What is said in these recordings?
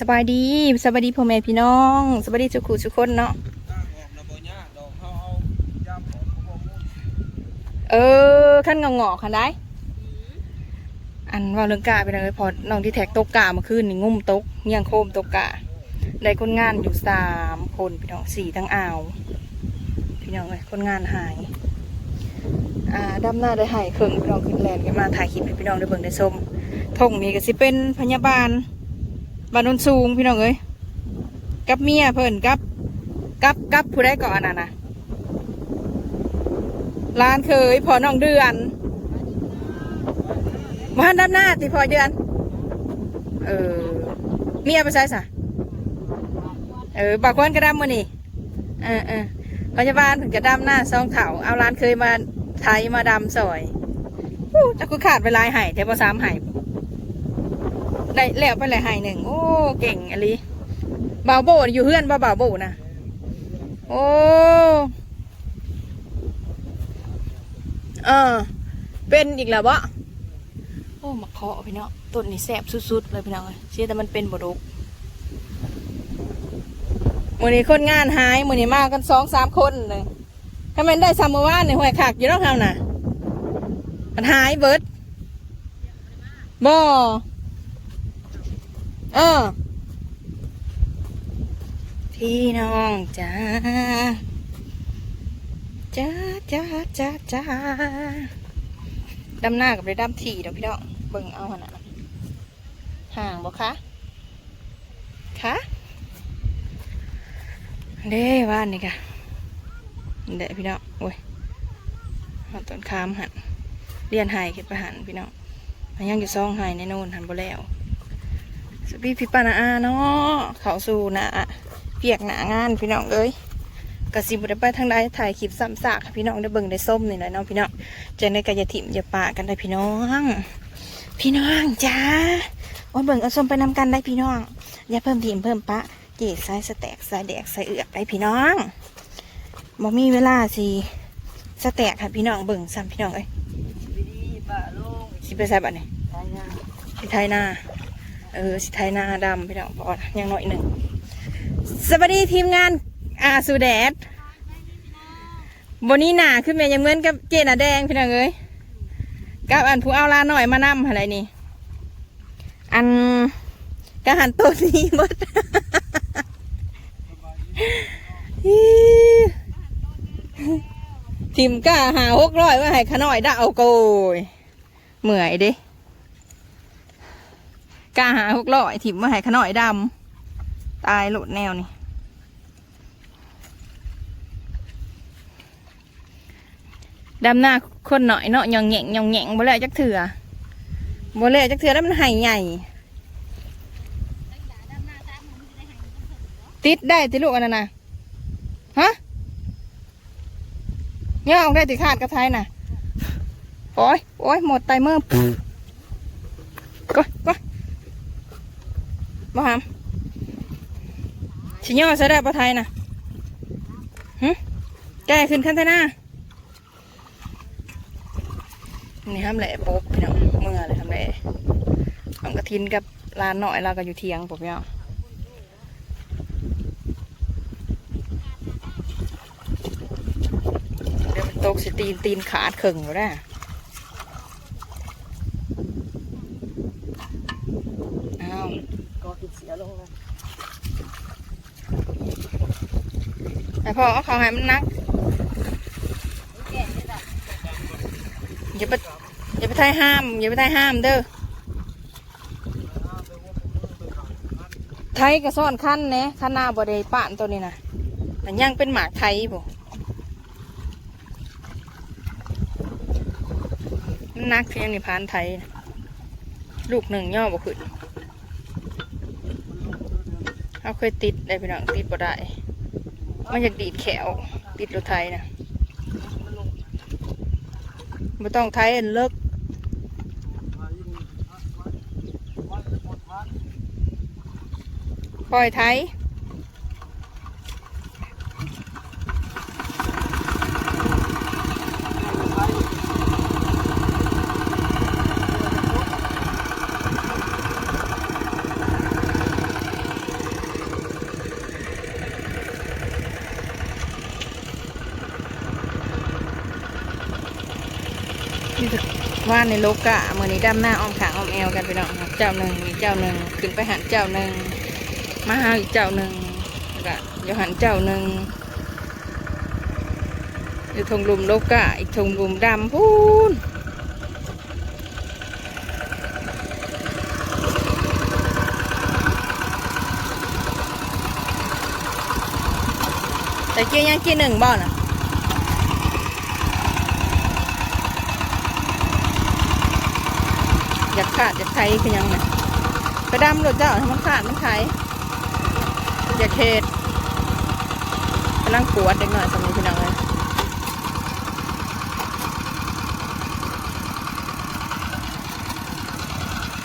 สบายดีสบายดีพ่อแม่พี่น้องสบายดีสุขุสุกคนเนาะตั้งออกระเอกเขาเอขั้นงองๆคันได้อันว่าเรื่องกาไปเลยพอน้องที่แท็กตกกาเมื่อคืนนี่งุ่มตกเมียงโคมตกกาได้คนงานอยู่สามคนพี่น้องสี่ทั้งอ่าวพี่น้องเลยคนงานหายอ่าดำหน้าได้หายเครื่องพี่น้องขึ้นแลนกันมาถ่ายคลิปให้พี่น้องได้เบิ่งได้ชมทงนี้ก็สิเป็นพยาบาล บานนนสูงพี่น้องเอ้ยกับเมียเพิ่นกับกับกับผู้ได้ก่อนน่ะนะร้านเคยพอน้องเดือนบ้านด้านหน้าติพอเดือน เออเมียไปใส่สะเออบอกวนกระดำมือนี่เออเออพยาบาลถึงกระดำหน้าซองเถาเอาร้านเคยมาไทยมาดำซอยอจะกูขาดเวลาหายเทปสามหาย ได้แล้วไปเลยใหายหนึ่งโอ้เก่งอลีบ่าวโบอยู่เพื่อนบ่บ่าวโบนะโอ้เออเป็นอีกแล้วบะโอ้มาเคาะพี่น้องต้นนี่แสบสุดๆเลยพี่น้องเอ้ยเชื่อแต่มันเป็นบดุกมือนี้คนงานหายมือนี้มากันสองสามคนเลยถ้ามันได้ซัมเมอร์วานในห้วยขักอยู่แล้วเขาน่ะ มันหายเบิดบ่ เออ พี่น้องจ้าจ้าจ้าจ้าจ้าดำหน้ากับได้ดำถี่เดี๋ยวพี่น้องเบิ่งเอาขนาดห่างบ่คะคะเด้ว่านนี่กะเด้พี่น้องโอ้ยเอาต้นคามหันเรียนหายขึ้นไปหันพี่น้องยังอยู่ซองหายในโน่นหันบ่แล้ว สวัสดีพี่ปานาอาเนาะเขาสู่นะเปียกหนางานพี่น้องเอ้ยกะสิบุได้ไปทางใดถ่ายคลิปซ้ำซากให้พี่น้องได้เบิ่งได้ส้มนี่แหละเนาะพี่น้องจะได้กะอยาถิ่มอย่าปากันได้พี่น้อง พี่น้องจ้าโอ้ยเบิ่งเอาส้มไปนำกันได้พี่น้อง อย่าเพิ่มทีมเพิ่มปะเจ๊สายสแต็กสายแดกสายเอือกได้พี่น้องบ่มีเวลาสิสแต็กค่ะพี่น้องเบิ่งซ้ำพี่น้องเอ้ยดีป่าลุงสิไปใส่บัดนี่ตายงาสิไทยหน้าเออสิไทยหน้าดำพี่น้องพอยังหน่อยหนึ่งสวัสดีทีมงานอาสูแดดบนนี้หนาขึ้นมายังเหมือนกับเจน่ะแดงพี่น้องเอ้ยกับอันผู้เอาลาหน่อยมานำอะไรนี่ อันกระหันตัวนี้หมดทีมก้าหาหกร้อยว่าให้ขน่อยดาเอาโกยเหมื่อยดิ กล้าหาหกร้อยถิ่มมาให้ขน่อยดำตายโหลดแนวนี่ดำหน้าคนหน่อยเนาะยองแหง่งยองแหง่งบ่แล้วจักเถื่อบ่แล้วจักเถื่อแล้วมันไห่ใหญ่ ติดได้ติลูกอันนั้นนะฮะเนี่ยเอาได้ติขาดกระไทยน่ะโอ้ยโอ้ยหมดไตเมื่อก็ก็ มาหามชิย่อใช้ได้ปะไทยน่ะหึแกขึ้นขั้นเทน่านี่ทำแหละปุ๊บพี่น้องเมื่อเลยทำแหละเอากระทินกับลานหน่อยเราก็อยู่เทียงผมเนี่ยเดี๋ยวมันตกสิตีนตีนขาดเข่งอยู่นะอ้าว ก็ติดเสียล งเลยไอ้พ่อเอาขาให้มันนักอย่าไปอย่าไปทายห้าม อย่าไปทายห้ามเด้อไทยก็ซ่อนขั้นเนะขั้นหน้าบไดป่านตัวนี้นะแต่ยังเป็นหมากไทยบ่มันนักเพียงในพานไทย ลูกหนึ่งย่อบ่ขึ้น เอาเคยติดได้พี่น้องติดบ่ได้ มันอยากดีดแขวติดรถไทยนะไม่ต้องไทยอันเลิกคอยไทย ว่าในโลกะมือนี้ดำหน้าอ้อมขางอ้อมแอวกันไปน้องครับเจ้าหนึ่งมีเจ้าหนึ่งขึ้นไปหันเจ้าหนึ่งมาหาอีกเจ้าหนึ่งแล้วก็เดี๋ยวหันเจ้าหนึ่งอยู่ทงลุมโลกะอีกทงลุมดำพูนแต่เกี้ยยังกี้หนึ่งบ่อนะ อยากขาดอยากไทยคือยังไงกระดำรถเจ้าให้มันขาดมันไทยอยาเทศกำลังปวดเด็กหน่อยสมัยพี่น้องเลย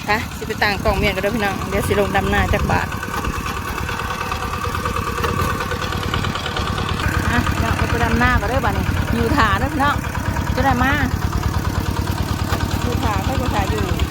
ไปสิไปต่างกล่องเมียนกันด้อพี่น้อง เดี๋ยวสิลงดำหน้าจากบาทอะเดี๋ยวเอาไปดำหน้ากันด้บ้านี้อยู่ถาเด้อพี่น้องจะได้มาอยู่ถาก็อยู่ถาอยู่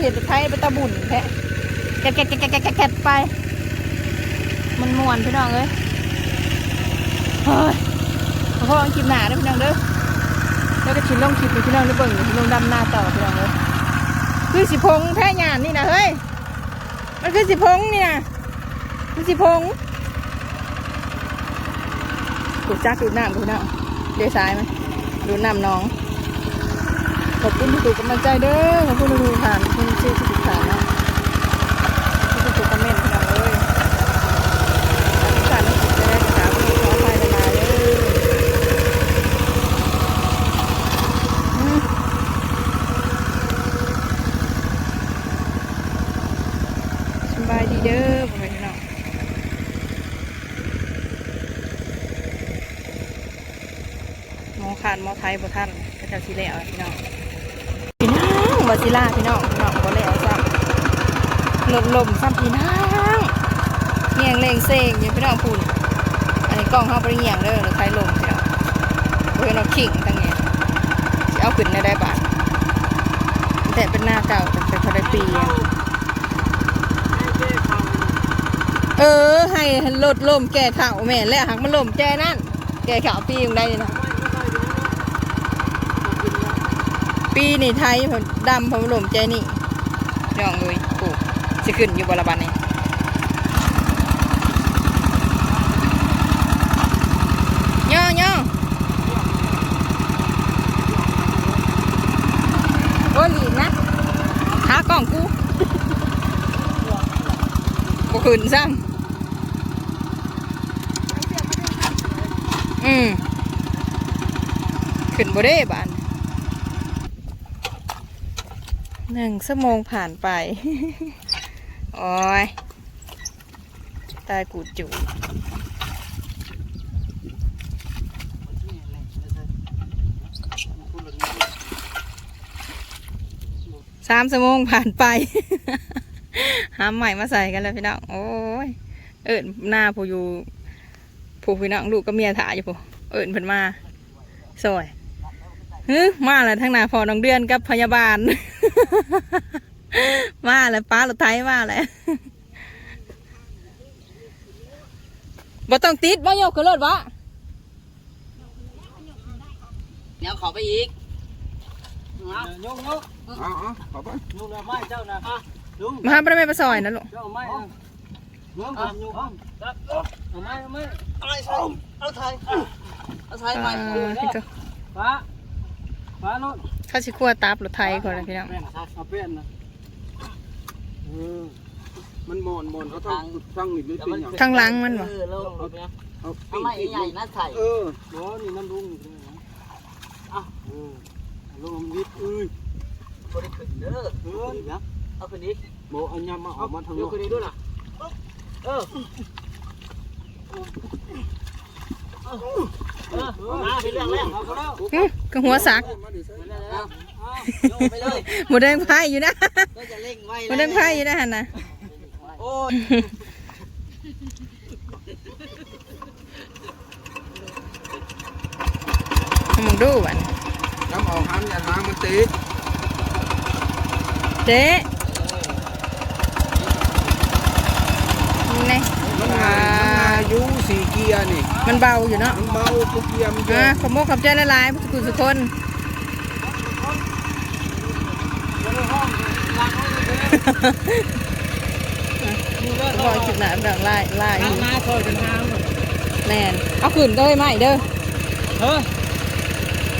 เห็นรถไถไปตะบุ่นแท้แกะแกะแกะแกะแกะแกะไป มันม่วนพี่น้องเอ้ยเฮ้ยขอโทษคลิปหนาเด้อพี่น้องเด้อแล้วก็ชินลงคลิปให้พี่น้องได้เบิ่งชินลงดำหน้าต่อพี่น้องเอ้ยคือสิพงแท้หยานนี่นะเฮ้ยมันคือสิพงนี่นะมันสิพงถูกจักดูดน้ำดูน้ำเดี๋ยวซ้ายไหมดูน้ำน้อง ขอบคุณทุกๆกำลังใจเด้อขอบคุณทุกๆผ่านคุณชื่อทุกๆผ่านเนาะทุกๆคอมเมนต์พี่น้องเอ้ยทุกท่านจะได้กราบขออภัยหลาเด้ออืมสบายดีเด้อพ่อแม่พี่น้องหมอขานหมอไทยบ่ท่านก็จะสิแล้วพี่น้อง น้องบาซิล่าพี่น้องพี่น้องบ่แล้วซ้ำลมลมซ้ำพี่น้องเงียงเลงเซงอยู่พี่น้องพุ่นอันนี้กล้องเข้าไปเงียงเด้อหรือใครลมพี่น้องเพื่อนเราขิงทั้งนี้สิเอาขึ้นได้ได้บาทแต่เป็นหน้าเก่าแต่เป็นเขาได้ปีเออให้ลดลมแก่เข่าแม่แล้วหักมันลมแก่นั่นแก่ข่าวปียังได้นะ ปีนี่ไทยผมดำผมหลมใจนี่น้องเลยกูจะขึ้นอยู่บรบันนี่ย่อย่อโอ้ยหลีกนะขากล่องกูกูขึ้นซ้ำอืมขึ้นบ่ได้บ้าน หนึ่งชั่วโมงผ่านไป โอ้ย ตายกูจูสามชั่วโมงผ่านไป หาใหม่มาใส่กันแล้วพี่น้อง โอ้ย เอิญหน้าผู้อยู่ผู้พี่น้องลูกก็เมียถ่ายอยู่ผู้เอิญเพิ่นมาสวยฮึมาแล้วทั้งหน้าพอน้องเดือนกับพยาบาล มาแล้วป้ารถไถมาแล้วบ่ต้องติดบ่ยกขึ้นรถวะเดี๋ยวขอไปอีกเอายกยกเอาเอาขอไปลุงเอาไม้เจ้านะอะลุงมาหาบ่ได้ไปซอยนะลูกเจ้าเอาไม้นะลุงเอาอยู่ห้องจับเอาไม้เอาไม้เอาไม้ใส่เอาไทยเอาไทยไม้อ่าเออพี่เด้อก็ฟ้าฟ้าโน่นเข้าสิคั่วตับรถไถก่อนนะพี่น้องแม่นเอาเปลี่ยนนะเออมันมอนมอนเขาต้องฟังอีกนิดเป็นอย่างทางหลังมันบ่เออลงเอาไปนะเอาเอาไม้ใหญ่ๆนะใส่เออบ่นี่น้ำลุงนี่นะอะเออลุงวิทย์เอ้ยบ่ได้ขึ้นเด้อเออนะเอาขึ้นอีกโบเอายำมาเอามาทางยนกอกขึ้นอีกด้วยนะเออเออมาเป็นเรื่องแล้วเอาก็แล้วอื้อก็หัวสักมาดิใส่โยกไปเลยหมดแดงไพ่อยู่นะก็จะเร่งไว้หมดแดงไพ่อยู่นะหั่นน่ะโอ้ยให้มึงดูบัดน้ำเอาห้ามอย่าทางมันติดเจ๊นี่มันงานอายุสี่เกียร์นี่ มันเบาอยู่เนาะมันเบาทุกเกียร์มันจะอะขอบโมกขอบใจละลายๆผู้สุขุสุคนบอยจุดหนาดังไล่ไล่ทางมาซอยกันทางแมนเอาขืนเด้อไม่เด้อเฮ้ย